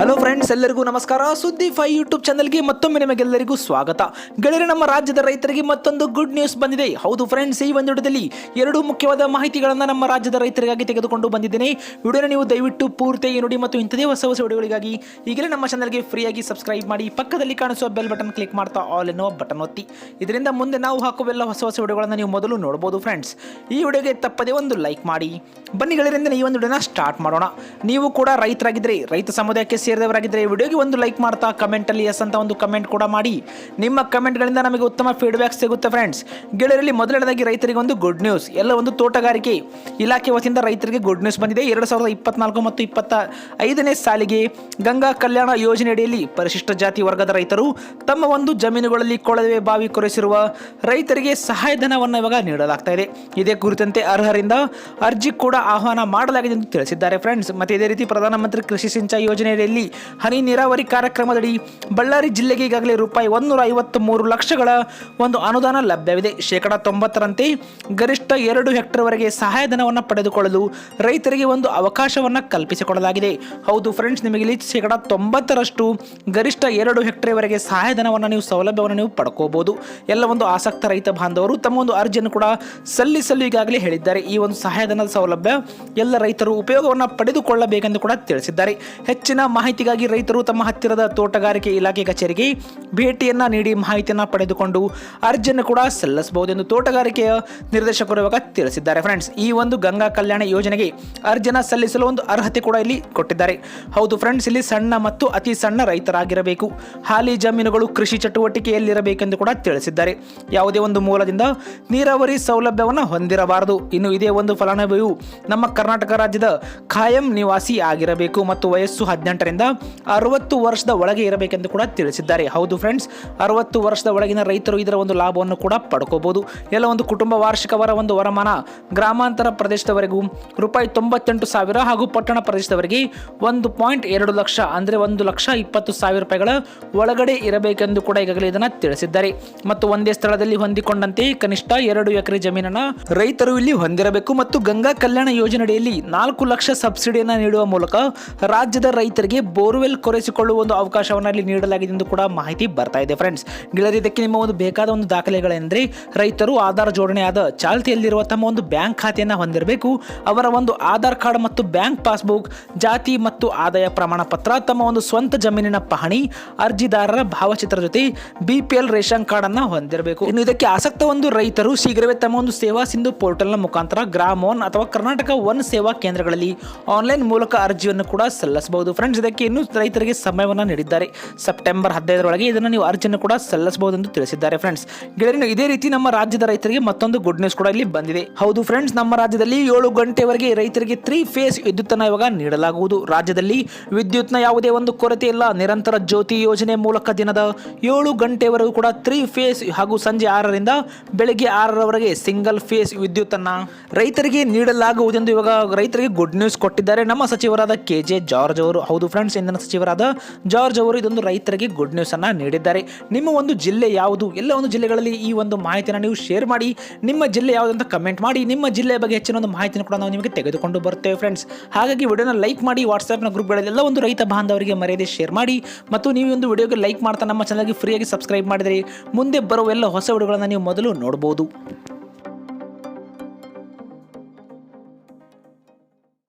Hello friends ಎಲ್ಲರಿಗೂ ನಮಸ್ಕಾರ. ಸುದ್ದಿ ಫೈ ಯೂಟ್ಯೂಬ್ ಚಾನಲ್ಗೆ ಮತ್ತೊಮ್ಮೆ ನಿಮಗೆಲ್ಲರಿಗೂ ಸ್ವಾಗತ. ಗೆಳೆಯರೆ, ನಮ್ಮ ರಾಜ್ಯದ ರೈತರಿಗೆ ಮತ್ತೊಂದು ಗುಡ್ ನ್ಯೂಸ್ ಬಂದಿದೆ. ಹೌದು ಫ್ರೆಂಡ್ಸ್ ಈ ಒಂದು ವಿಡಿಯೋದಲ್ಲಿ ಎರಡು ಮುಖ್ಯವಾದ ಮಾಹಿತಿಗಳನ್ನು ನಮ್ಮ ರಾಜ್ಯದ ರೈತರಿಗಾಗಿ ತೆಗೆದುಕೊಂಡು ಬಂದಿದ್ದೇನೆ. ವಿಡಿಯೋನ ನೀವು ದಯವಿಟ್ಟು ಪೂರ್ತಿಯಾಗಿ ನೋಡಿ ಮತ್ತು ಇಂಥದೇ ಹೊಸ ಹೊಸ ವಿಡಿಯೋಗಳಿಗಾಗಿ ಈಗಲೇ ನಮ್ಮ ಚಾನಲ್ಗೆ ಫ್ರೀಯಾಗಿ ಸಬ್ಸ್ಕ್ರೈಬ್ ಮಾಡಿ, ಪಕ್ಕದಲ್ಲಿ ಕಾಣಿಸುವ ಬೆಲ್ ಬಟನ್ ಕ್ಲಿಕ್ ಮಾಡ್ತಾ ಆಲ್ ಎನ್ನುವ ಬಟನ್ ಒತ್ತಿ. ಇದರಿಂದ ಮುಂದೆ ನಾವು ಹಾಕುವೆಲ್ಲ ಹೊಸ ಹೊಸ ವಿಡಿಯೋಗಳನ್ನು ನೀವು ಮೊದಲು ನೋಡಬಹುದು ಫ್ರೆಂಡ್ಸ್ ಈ ವಿಡಿಯೋಗೆ ತಪ್ಪದೇ ಒಂದು ಲೈಕ್ ಮಾಡಿ. ಬನ್ನಿ ಗೆಳೆಯರಿಂದ ಈ ಒಂದು ವಿಡಿಯೋನ ಸ್ಟಾರ್ಟ್ ಮಾಡೋಣ. ನೀವು ಕೂಡ ರೈತರಾಗಿದ್ದರೆ ರೈತ ಸಮುದಾಯಕ್ಕೆ ಸೇರಿದವರಾಗಿದ್ದರೆ ವಿಡಿಯೋಗೆ ಒಂದು ಲೈಕ್ ಮಾಡ್ತಾ ಕಮೆಂಟಲ್ಲಿ ಎಸ್ ಅಂತ ಒಂದು ಕಮೆಂಟ್ ಕೂಡ ಮಾಡಿ. ನಿಮ್ಮ ಕಮೆಂಟ್ಗಳಿಂದ ನಮಗೆ ಉತ್ತಮ ಫೀಡ್ಬ್ಯಾಕ್ ಸಿಗುತ್ತೆ ಫ್ರೆಂಡ್ಸ್ ಗೆಳೆಯರಲ್ಲಿ ಮೊದಲನೇದಾಗಿ ರೈತರಿಗೆ ಒಂದು ಗುಡ್ ನ್ಯೂಸ್ ಎಲ್ಲ ಒಂದು ತೋಟಗಾರಿಕೆ ಇಲಾಖೆ ವತಿಯಿಂದ ರೈತರಿಗೆ ಗುಡ್ ನ್ಯೂಸ್ ಬಂದಿದೆ. ಎರಡು ಸಾವಿರದ ಇಪ್ಪತ್ನಾಲ್ಕು ಮತ್ತು ಇಪ್ಪತ್ತ ಐದನೇ ಸಾಲಿಗೆ ಗಂಗಾ ಕಲ್ಯಾಣ ಯೋಜನೆಯಡಿಯಲ್ಲಿ ಪರಿಶಿಷ್ಟ ಜಾತಿ ವರ್ಗದ ರೈತರು ತಮ್ಮ ಒಂದು ಜಮೀನುಗಳಲ್ಲಿ ಕೊಳವೆ ಬಾವಿ ಕೊರೆಸಿರುವ ರೈತರಿಗೆ ಸಹಾಯಧನವನ್ನು ಇವಾಗ ನೀಡಲಾಗ್ತಾ ಇದೆ. ಇದೇ ಕುರಿತಂತೆ ಅರ್ಹರಿಂದ ಅರ್ಜಿ ಕೂಡ ಆಹ್ವಾನ ಮಾಡಲಾಗಿದೆ ಎಂದು ತಿಳಿಸಿದ್ದಾರೆ ಫ್ರೆಂಡ್ಸ್ ಮತ್ತೆ ಇದೇ ರೀತಿ ಪ್ರಧಾನಮಂತ್ರಿ ಕೃಷಿ ಸಿಂಚಾಯಿ ಯೋಜನೆಯಲ್ಲಿ ಹನಿ ನೀರಾವರಿ ಕಾರ್ಯಕ್ರಮದಡಿ ಬಳ್ಳಾರಿ ಜಿಲ್ಲೆಗೆ ಈಗಾಗಲೇ ರೂಪಾಯಿ ಒಂದೂರ ಐವತ್ತು ಮೂರು ಲಕ್ಷಗಳ ಒಂದು ಅನುದಾನ ಲಭ್ಯವಿದೆ. ಶೇಕಡ ತೊಂಬತ್ತರಂತೆ ಗರಿಷ್ಠ ಎರಡು ಹೆಕ್ಟರ್ವರೆಗೆ ಸಹಾಯಧನವನ್ನು ಪಡೆದುಕೊಳ್ಳಲು ರೈತರಿಗೆ ಒಂದು ಅವಕಾಶವನ್ನು ಕಲ್ಪಿಸಿಕೊಡಲಾಗಿದೆ. ಹೌದು ಫ್ರೆಂಡ್ಸ್ ನಿಮಗೆ ಇಲ್ಲಿ ಶೇಕಡ ತೊಂಬತ್ತರಷ್ಟು ಗರಿಷ್ಠ ಎರಡು ಹೆಕ್ಟರ್ವರೆಗೆ ಸಹಾಯಧನವನ್ನು ನೀವು, ಸೌಲಭ್ಯವನ್ನು ನೀವು ಪಡ್ಕೋಬಹುದು ಎಲ್ಲ ಒಂದು ಆಸಕ್ತ ರೈತ ಬಾಂಧವರು ತಮ್ಮ ಒಂದು ಅರ್ಜಿಯನ್ನು ಕೂಡ ಸಲ್ಲಿಸಲು ಈಗಾಗಲೇ ಹೇಳಿದ್ದಾರೆ. ಈ ಒಂದು ಸಹಾಯಧನದ ಸೌಲಭ್ಯ ಎಲ್ಲ ರೈತರು ಉಪಯೋಗವನ್ನು ಪಡೆದುಕೊಳ್ಳಬೇಕೆಂದು ಕೂಡ ತಿಳಿಸಿದ್ದಾರೆ. ಹೆಚ್ಚಿನ ಮಾಹಿತಿಗಾಗಿ ರೈತರು ತಮ್ಮ ಹತ್ತಿರದ ತೋಟಗಾರಿಕೆ ಇಲಾಖೆ ಕಚೇರಿಗೆ ಭೇಟಿಯನ್ನ ನೀಡಿ ಮಾಹಿತಿಯನ್ನು ಪಡೆದುಕೊಂಡು ಅರ್ಜಿಯನ್ನು ಕೂಡ ಸಲ್ಲಿಸಬಹುದು ಎಂದು ತೋಟಗಾರಿಕೆಯ ನಿರ್ದೇಶಕರು ತಿಳಿಸಿದ್ದಾರೆ. ಫ್ರೆಂಡ್ಸ್, ಈ ಒಂದು ಗಂಗಾ ಕಲ್ಯಾಣ ಯೋಜನೆಗೆ ಅರ್ಜಿನ ಸಲ್ಲಿಸಲು ಒಂದು ಅರ್ಹತೆ ಕೂಡ ಇಲ್ಲಿ ಕೊಟ್ಟಿದ್ದಾರೆ. ಹೌದು ಫ್ರೆಂಡ್ಸ್, ಇಲ್ಲಿ ಸಣ್ಣ ಮತ್ತು ಅತಿ ಸಣ್ಣ ರೈತರಾಗಿರಬೇಕು. ಹಾಲಿ ಜಮೀನುಗಳು ಕೃಷಿ ಚಟುವಟಿಕೆಯಲ್ಲಿರಬೇಕೆಂದು ಕೂಡ ತಿಳಿಸಿದ್ದಾರೆ. ಯಾವುದೇ ಒಂದು ಮೂಲದಿಂದ ನೀರಾವರಿ ಸೌಲಭ್ಯವನ್ನು ಹೊಂದಿರಬಾರದು. ಇನ್ನು ಇದೇ ಒಂದು ಫಲಾನುಭವಿಯು ನಮ್ಮ ಕರ್ನಾಟಕ ರಾಜ್ಯದ ಖಾಯಂ ನಿವಾಸಿ ಆಗಿರಬೇಕು ಮತ್ತು ವಯಸ್ಸು ಹದಿನೆಂಟರಿಂದ ಅರವತ್ತು ವರ್ಷದ ಒಳಗೆ ಇರಬೇಕೆಂದು ಕೂಡ ತಿಳಿಸಿದ್ದಾರೆ. ಹೌದು ಫ್ರೆಂಡ್ಸ್ ಅರವತ್ತು ವರ್ಷದ ಒಳಗಿನ ರೈತರು ಇದರ ಒಂದು ಲಾಭವನ್ನು ಕೂಡ ಪಡ್ಕೋಬಹುದು ಎಲ್ಲ ಒಂದು ಕುಟುಂಬ ವಾರ್ಷಿಕವರ ಒಂದು ವರಮಾನ ಗ್ರಾಮಾಂತರ ಪ್ರದೇಶದವರೆಗೂ ರೂಪಾಯಿ ತೊಂಬತ್ತೆಂಟು ಸಾವಿರ ಹಾಗೂ ಪಟ್ಟಣ ಪ್ರದೇಶದವರೆಗೆ ಒಂದು ಪಾಯಿಂಟ್ ಎರಡು ಲಕ್ಷ ಅಂದರೆ ಒಂದು ಲಕ್ಷ ಇಪ್ಪತ್ತು ಸಾವಿರ ರೂಪಾಯಿಗಳ ಒಳಗಡೆ ಇರಬೇಕೆಂದು ಕೂಡ ಈಗಾಗಲೇ ಇದನ್ನ ತಿಳಿಸಿದ್ದಾರೆ. ಮತ್ತು ಒಂದೇ ಸ್ಥಳದಲ್ಲಿ ಹೊಂದಿಕೊಂಡಂತೆ ಕನಿಷ್ಠ ಎರಡು ಎಕರೆ ಜಮೀನನ್ನ ರೈತರು ಇಲ್ಲಿ ಹೊಂದಿರಬೇಕು. ಮತ್ತು ಗಂಗಾ ಕಲ್ಯಾಣ ಯೋಜನೆಯಡಿಯಲ್ಲಿ ನಾಲ್ಕು ಲಕ್ಷ ಸಬ್ಸಿಡಿಯನ್ನು ನೀಡುವ ಮೂಲಕ ರಾಜ್ಯದ ರೈತರಿಗೆ ಬೋರ್ವೆಲ್ ಕೊರೆಸಿಕೊಳ್ಳುವ ಒಂದು ಅವಕಾಶವನ್ನು ಇಲ್ಲಿ ನೀಡಲಾಗಿದೆ ಎಂದು ಕೂಡ ಮಾಹಿತಿ ಬರ್ತಾ ಇದೆ ಫ್ರೆಂಡ್ಸ್ ಗೆಳೆಯರು ಇದಕ್ಕೆ ನಿಮ್ಮ ಒಂದು ಬೇಕಾದ ಒಂದು ದಾಖಲೆಗಳೆಂದರೆ ರೈತರು ಆಧಾರ್ ಜೋಡಣೆಯಾದ ಚಾಲ್ತಿಯಲ್ಲಿರುವ ತಮ್ಮ ಒಂದು ಬ್ಯಾಂಕ್ ಖಾತೆಯನ್ನು ಹೊಂದಿರಬೇಕು. ಅವರ ಒಂದು ಆಧಾರ್ ಕಾರ್ಡ್ ಮತ್ತು ಬ್ಯಾಂಕ್ ಪಾಸ್ಬುಕ್, ಜಾತಿ ಮತ್ತು ಆದಾಯ ಪ್ರಮಾಣ ಪತ್ರ, ತಮ್ಮ ಒಂದು ಸ್ವಂತ ಜಮೀನಿನ ಪಹಣಿ, ಅರ್ಜಿದಾರರ ಭಾವಚಿತ್ರ ಜೊತೆ ಬಿಪಿಎಲ್ ರೇಷನ್ ಕಾರ್ಡ್ ಅನ್ನ ಹೊಂದಿರಬೇಕು. ಇನ್ನು ಇದಕ್ಕೆ ಆಸಕ್ತ ಒಂದು ರೈತರು ಶೀಘ್ರವೇ ತಮ್ಮ ಒಂದು ಸೇವಾ ಸಿಂಧು ಪೋರ್ಟಲ್ನ ಮುಖಾಂತರ ಗ್ರಾಮೋನ್ ಅಥವಾ ಕರ್ನಾಟಕ ಒನ್ ಸೇವಾ ಕೇಂದ್ರಗಳಲ್ಲಿ ಆನ್ಲೈನ್ ಮೂಲಕ ಅರ್ಜಿಯನ್ನು ಕೂಡ ಸಲ್ಲಿಸಬಹುದು. ಫ್ರೆಂಡ್ಸ್ ಇದಕ್ಕೆ ಇನ್ನೂ ರೈತರಿಗೆ ಸಮಯವನ್ನು ನೀಡಿದ್ದಾರೆ. ಸೆಪ್ಟೆಂಬರ್ ಹದಿನೈದರೊಳಗೆ ಇದನ್ನು ನೀವು ಅರ್ಜಿಯನ್ನು ಕೂಡ ಸಲ್ಲಿಸಬಹುದು ಎಂದು ತಿಳಿಸಿದ್ದಾರೆ ಫ್ರೆಂಡ್ಸ್ ಗೆಳೆಯರು ಇದೇ ರೀತಿ ನಮ್ಮ ರಾಜ್ಯದ ರೈತರಿಗೆ ಮತ್ತೊಂದು ಗುಡ್ ನ್ಯೂಸ್ ಕೂಡ ಇಲ್ಲಿ ಬಂದಿದೆ. ಹೌದು ಫ್ರೆಂಡ್ಸ್ ನಮ್ಮ ರಾಜ್ಯದಲ್ಲಿ ಏಳು ಗಂಟೆವರೆಗೆ ರೈತರಿಗೆ ತ್ರೀ ಫೇಸ್ ವಿದ್ಯುತ್ತನ್ನು ಇವಾಗ ನೀಡಲಾಗುವುದು. ರಾಜ್ಯದಲ್ಲಿ ವಿದ್ಯುತ್ನ ಯಾವುದೇ ಒಂದು ಕೊರತೆ ಇಲ್ಲ. ನಿರಂತರ ಜ್ಯೋತಿ ಯೋಜನೆ ಮೂಲಕ ದಿನದ ಏಳು ಗಂಟೆವರೆಗೂ ಕೂಡ ತ್ರೀ ಫೇಸ್ ಹಾಗೂ ಸಂಜೆ ಆರರಿಂದ ಬೆಳಗ್ಗೆ ಆರರವರೆಗೆ ಸಿಂಗಲ್ ಫೇಸ್ ವಿದ್ಯುತ್ತನ್ನ ರೈತರಿಗೆ ನೀಡಲಾಗುವುದೆಂದು ಇವಾಗ ರೈತರಿಗೆ ಗುಡ್ ನ್ಯೂಸ್ ಕೊಟ್ಟಿದ್ದಾರೆ. ನಮ್ಮ ಸಚಿವರಾದ ಕೆ ಜೆ ಜಾರ್ಜ್ ಅವರು. ಹೌದು ಇಂದಿನ ಸಚಿವರಾದ ಜಾರ್ಜ್ ಅವರು ಇದೊಂದು ರೈತರಿಗೆ ಗುಡ್ ನ್ಯೂಸ್ ಅನ್ನ ನೀಡಿದ್ದಾರೆ. ನಿಮ್ಮ ಒಂದು ಜಿಲ್ಲೆ ಯಾವುದು? ಎಲ್ಲ ಒಂದು ಜಿಲ್ಲೆಗಳಲ್ಲಿ ಈ ಒಂದು ಮಾಹಿತಿಯನ್ನು ನೀವು ಶೇರ್ ಮಾಡಿ, ನಿಮ್ಮ ಜಿಲ್ಲೆ ಯಾವುದು ಅಂತ ಕಮೆಂಟ್ ಮಾಡಿ, ನಿಮ್ಮ ಜಿಲ್ಲೆಯ ಬಗ್ಗೆ ಹೆಚ್ಚಿನ ಒಂದು ಮಾಹಿತಿನ ಕೂಡ ನಾವು ನಿಮಗೆ ತೆಗೆದುಕೊಂಡು ಬರ್ತೇವೆ ಫ್ರೆಂಡ್ಸ್ ಹಾಗಾಗಿ ವಿಡಿಯೋನ ಲೈಕ್ ಮಾಡಿ ವಾಟ್ಸ್ಆಪ್ನ ಗ್ರೂಪ್ಗಳಲ್ಲಿ ಎಲ್ಲ ಒಂದು ರೈತ ಬಾಂಧವರಿಗೆ ಮರ್ಯಾದೆ ಶೇರ್ ಮಾಡಿ, ಮತ್ತು ನೀವು ಒಂದು ವಿಡಿಯೋಗೆ ಲೈಕ್ ಮಾಡ್ತಾ ನಮ್ಮ ಚಾನಲ್ಗೆ ಫ್ರೀಯಾಗಿ ಸಬ್ಸ್ಕ್ರೈಬ್ ಮಾಡಿದರೆ ಮುಂದೆ ಬರುವ ಎಲ್ಲ ಹೊಸ ವಿಡಿಯೋಗಳನ್ನು ನೀವು ಮೊದಲು ನೋಡಬಹುದು